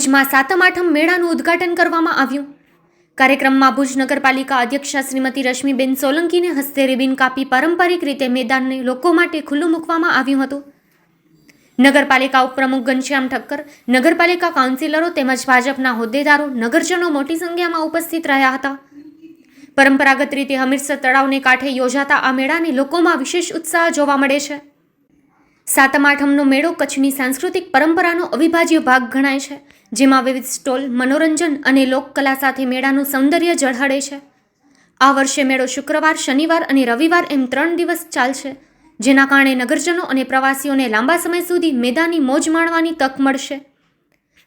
ભુજમાં સાતમ આઠમ મેળાનું ઉદ્ઘાટન કરવામાં આવ્યું. કાર્યક્રમમાં ભુજ નગરપાલિકા અધ્યક્ષા શ્રીમતી રશ્મિબેન સોલંકીને હસ્તે રિબિન કાપી પારંપરિક રીતે મેદાનને લોકો માટે ખુલ્લું મૂકવામાં આવ્યું હતું. નગરપાલિકા ઉપપ્રમુખ ઘનશ્યામ ઠક્કર, નગરપાલિકા કાઉન્સિલરો તેમજ ભાજપના હોદ્દેદારો નગરજનો મોટી સંખ્યામાં ઉપસ્થિત રહ્યા હતા. પરંપરાગત રીતે હમીરસર તળાવને કાંઠે યોજાતા આ મેળાને લોકોમાં વિશેષ ઉત્સાહ જોવા મળે છે. સાતમ આઠમનો મેળો કચ્છની સાંસ્કૃતિક પરંપરાનો અવિભાજ્ય ભાગ ગણાય છે. જેમાં વિવિધ સ્ટોલ, મનોરંજન અને લોકકલા સાથે મેળાનું સૌંદર્ય ઝળહળે છે. આ વર્ષે મેળો શુક્રવાર, શનિવાર અને રવિવાર એમ ત્રણ દિવસ ચાલશે, જેના કારણે નગરજનો અને પ્રવાસીઓને લાંબા સમય સુધી મેદાની મોજ માણવાની તક મળશે.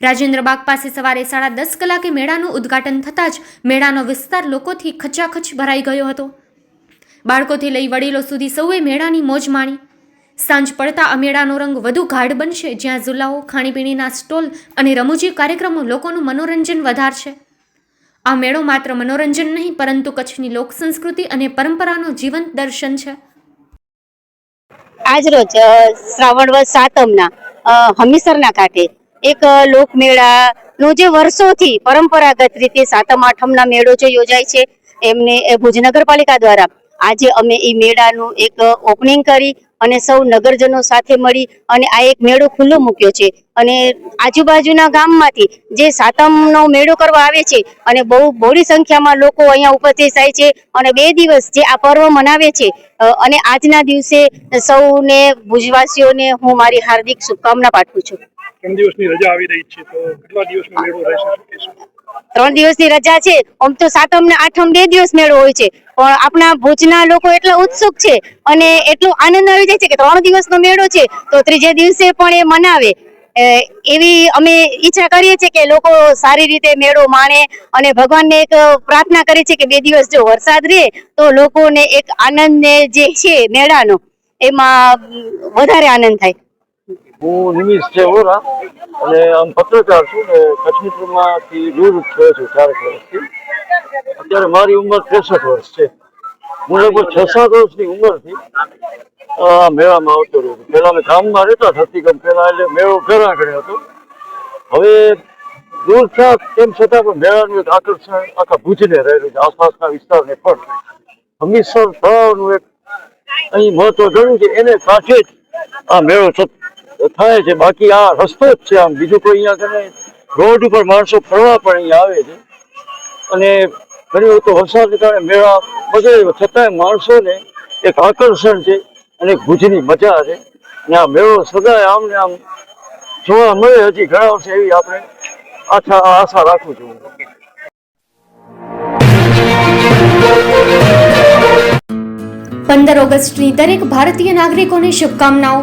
રાજેન્દ્ર બાગ પાસે સવારે સાડા દસ કલાકે મેળાનું ઉદ્ઘાટન થતાં જ મેળાનો વિસ્તાર લોકોથી ખચાખચ ભરાઈ ગયો હતો. બાળકોથી લઈ વડીલો સુધી સૌએ મેળાની મોજ માણી સાંજ પડતા અમેળાનો મેળાનો રંગ વધુ ગાઢ બનશે, જ્યાં ઝુલાઓ, ખાણીપીણીના સ્ટોલ અને રમૂજી કાર્યક્રમો લોકોનું મનોરંજન વધારશે. આ મેળો માત્ર મનોરંજન નહીં, પરંતુ કચ્છની લોક સંસ્કૃતિ અને પરંપરાનો જીવંત દર્શન છે. આજરોજ શ્રાવણ વદ સાતમના હમીસરના કાંઠે એક લોકમેળા લોકમેળાનું જે વર્ષોથી પરંપરાગત રીતે સાતમ, આઠમના મેળો જે યોજાય છે, એમને ભુજ નગરપાલિકા દ્વારા આજે અમે એ મેળાનું એક ઓપનિંગ કરી અને સૌ નગરજનો સાથે મળી અને આ એક મેળો ખુલ્લો મૂક્યો છે. અને આજુબાજુના ગામમાંથી જે સાતમનો મેળો કરવા આવે છે અને બહુ બહોળી સંખ્યામાં લોકો અહીંયા ઉપસ્થિત થાય છે અને બે દિવસ જે આ પર્વ મનાવે છે અને આજના દિવસે સૌને, ભુજવાસીઓને હું મારી હાર્દિક શુભકામના પાઠવું છું. દિવસની રજા આવી રહી છે? તો કેટલા દિવસનો મેળો રહેશે? ત્રણ દિવસની રજા છે. આમ તો સાતમ ને આઠમ બે દિવસ મેળો હોય છે. પણ આપણા ભુજના લોકો એટલા ઉત્સુક છે અને એટલો આનંદ આવી જાય છે કે ત્રણ દિવસનો મેળો છે તો ત્રીજે દિવસે પણ એ મનાવે. એવી અમે ઈચ્છા કરીએ છીએ કે લોકો સારી રીતે મેળો માણે અને ભગવાનને એક પ્રાર્થના કરીએ છીએ કે બે દિવસ જો વરસાદ રહે તો લોકોને એક આનંદ જે છે મેળાનો, એમાં વધારે આનંદ થાય. હું નિમિષ છે ઓરા અને આમ પત્રકાર છું ને કચ્છ મિત્રમાંથી દૂર થયો છું ચારેક વર્ષથી. અત્યારે મારી ઉંમર ત્રેસઠ વર્ષ છે. હું લગભગ છ સાત વર્ષની ઉંમરથી આ મેળામાં આવતો રહ્યો પહેલા અમે ગામમાં રહેતા ધરતીકમ પહેલાં એટલે મેળો ઘણા આગળ હતો. હવે દૂર થયા તેમ છતાં પણ મેળાનું એક આકર્ષણ આખા ભુજને રહેલું છે, આસપાસના વિસ્તારને પણ. હમીસર તળાવનું એક અહીં મહત્વ ઘણું છે, એને કાંઠે જ આ મેળો થાય છે, બાકી આ રસ્તો જ છે આમ. બીજું કોઈ અહીંયા કને રોડ ઉપર માણસો ફરવા પણ અહીંયા આવે છે. અને ઘણી વખત વરસાદને કારણે મેળા બધે છતાંય માણસોને એક આકર્ષણ છે અને ભુજની મજા છે. અને આ મેળો સદાય આમ ને આમ જોવા મળે હજી ઘણા વર્ષે એવી આપણે આશા આશા રાખું છું. પંદર ઓગસ્ટની દરેક ભારતીય નાગરિકોને શુભકામનાઓ.